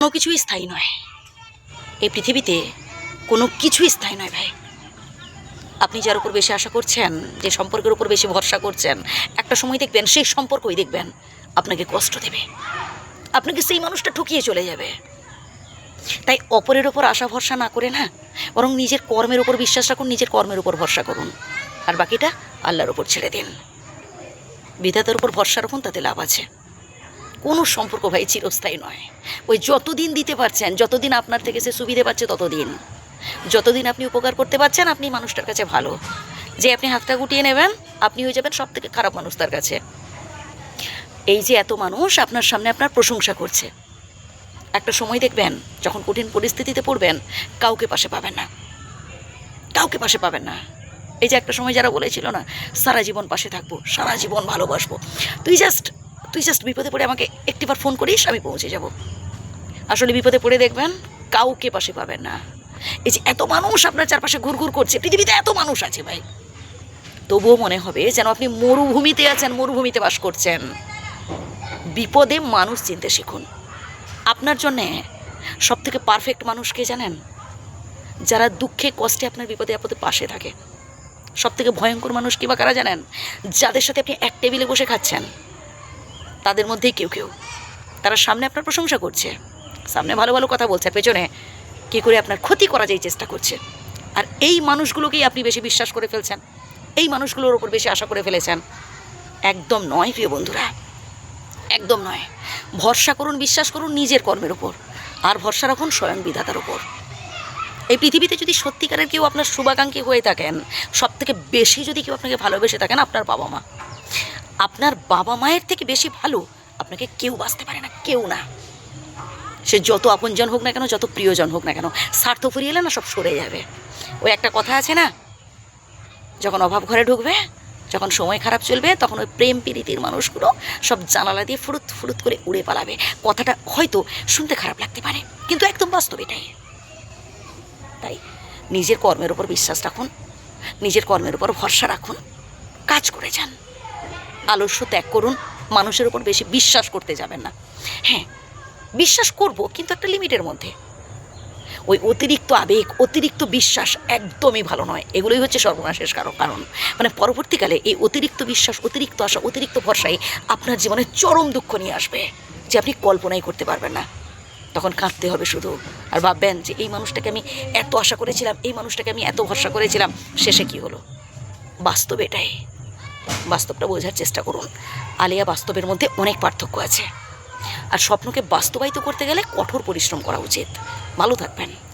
কোনো কিছুই স্থায়ী নয়। এই পৃথিবীতে কোনো কিছুই স্থায়ী নয় ভাই। আপনি যার উপর বেশি আশা করছেন, যে সম্পর্কের উপর বেশি ভরসা করছেন, একটা সময় দেখবেন সেই সম্পর্কই দেখবেন আপনাকে কষ্ট দেবে। আপনাকে সেই মানুষটা ঠকিয়ে চলে যাবে। তাই অপরের ওপর আশা ভরসা না করে না, বরং নিজের কর্মের উপর বিশ্বাস রাখুন, নিজের কর্মের উপর ভরসা করুন। আর বাকিটা আল্লাহর উপর ছেড়ে দিন। বিধাতার উপর ভরসা রাখুন, তাতে লাভ আছে। কোনো সম্পর্ক ভাই চিরস্থায়ী নয়। ওই যতদিন দিতে পারছেন, যতদিন আপনার থেকে সে সুবিধে পাচ্ছে ততদিন। যতদিন আপনি উপকার করতে পারছেন, আপনি মানুষটার কাছে ভালো। যে আপনি হাতটা গুটিয়ে নেবেন, আপনি হয়ে যাবেন সব থেকে খারাপ মানুষ তার কাছে। এই যে এত মানুষ, আপনার সামনে আপনার প্রশংসা করছে। একটা সময় দেখবেন, যখন কঠিন পরিস্থিতিতে পড়বেন, কাউকে পাশে পাবেন না। কাউকে পাশে পাবেন না। এই যে একটা সময় যারা বলেছিল না, সারা জীবন পাশে থাকব, সারা জীবন ভালোবাসবো। তুই জাস্ট তুই জাস্ট বিপদে পড়ে আমাকে একটিবার ফোন করিস, আমি পৌঁছে যাব। আসলে বিপদে পড়ে দেখবেন, কাউকে পাশে পাবেন না। এই যে এত মানুষ আপনার চারপাশে ঘুরঘুর করছে, পৃথিবীতে এত মানুষ আছে ভাই। তবুও মনে হবে যেন আপনি মরুভূমিতে আছেন, মরুভূমিতে বাস করছেন। বিপদে মানুষ চিনতে শিখুন। আপনার জন্যে সব থেকে পারফেক্ট মানুষ কে জানেন? যারা দুঃখে, কষ্টে আপনার বিপদে, আপদে পাশে থাকে। সব থেকে ভয়ঙ্কর মানুষ কি বা কারা জানেন? যাদের সাথে আপনি এক টেবিলে বসে খাচ্ছেন। তাদের মধ্যেই কেউ কেউ। তারা সামনে আপনার প্রশংসা করছে। সামনে ভালো ভালো কথা বলছে আর পেছনে কী করে আপনার ক্ষতি করা যায় চেষ্টা করছে। আর এই মানুষগুলোকেই আপনি বেশি বিশ্বাস করে ফেলছেন। এই মানুষগুলোর ওপর বেশি আশা করে ফেলেছেন। একদম নয়, প্রিয় বন্ধুরা। একদম নয়। ভরসা করুন, বিশ্বাস করুন নিজের কর্মের ওপর আর ভরসা রাখুন স্বয়ং বিধাতার ওপর এই পৃথিবীতে যদি সত্যিকারের কেউ আপনার শুভাকাঙ্ক্ষী হয়ে থাকেন সব থেকে বেশি যদি কেউ আপনাকে ভালোবেসে থাকেন, আপনার বাবা মা আপনার বাবা মায়ের থেকে বেশি ভালো আপনাকে কেউ বাঁচতে পারে না, কেউ না। সে যত আপনজন হোক না কেন, যত প্রিয়জন হোক না কেন, স্বার্থ ফুরিয়ে এলে না সব সরে যাবে। ওই একটা কথা আছে না? যখন অভাব ঘরে ঢুকবে, যখন সময় খারাপ চলবে, তখন ওই প্রেম প্রীতির মানুষগুলো সব জানালা দিয়ে ফুরুত ফুরুত করে উড়ে পালাবে। কথাটা হয়তো শুনতে খারাপ লাগতে পারে, কিন্তু একদম বাস্তব এটাই। তাই নিজের কর্মের উপর বিশ্বাস রাখুন, নিজের কর্মের উপর ভরসা রাখুন, কাজ করে যান। আলস্য ত্যাগ করুন, মানুষের উপর বেশি বিশ্বাস করতে যাবেন না। হ্যাঁ বিশ্বাস করব, কিন্তু একটা লিমিটের মধ্যে। ওই অতিরিক্ত আবেগ, অতিরিক্ত বিশ্বাস একদমই ভালো নয়। এগুলোই হচ্ছে সর্বনাশের কারণ কারণ মানে পরবর্তীকালে এই অতিরিক্ত বিশ্বাস, অতিরিক্ত আশা, অতিরিক্ত ভরসায় আপনার জীবনে চরম দুঃখ নিয়ে আসবে, যে আপনি কল্পনাই করতে পারবেন না। তখন কাঁদতে হবে শুধু। আর ভাববেন যে এই মানুষটাকে আমি এত আশা করেছিলাম, এই মানুষটাকে আমি এত ভরসা করেছিলাম, শেষে কি হলো? বাস্তব এটাই। বাস্তবটা বোঝার চেষ্টা করুন। আলিয়া বাস্তবের মধ্যে অনেক পার্থক্য আছে। আর স্বপ্নকে বাস্তবায়িত করতে গেলে কঠোর পরিশ্রম করা উচিত। ভালো থাকবেন।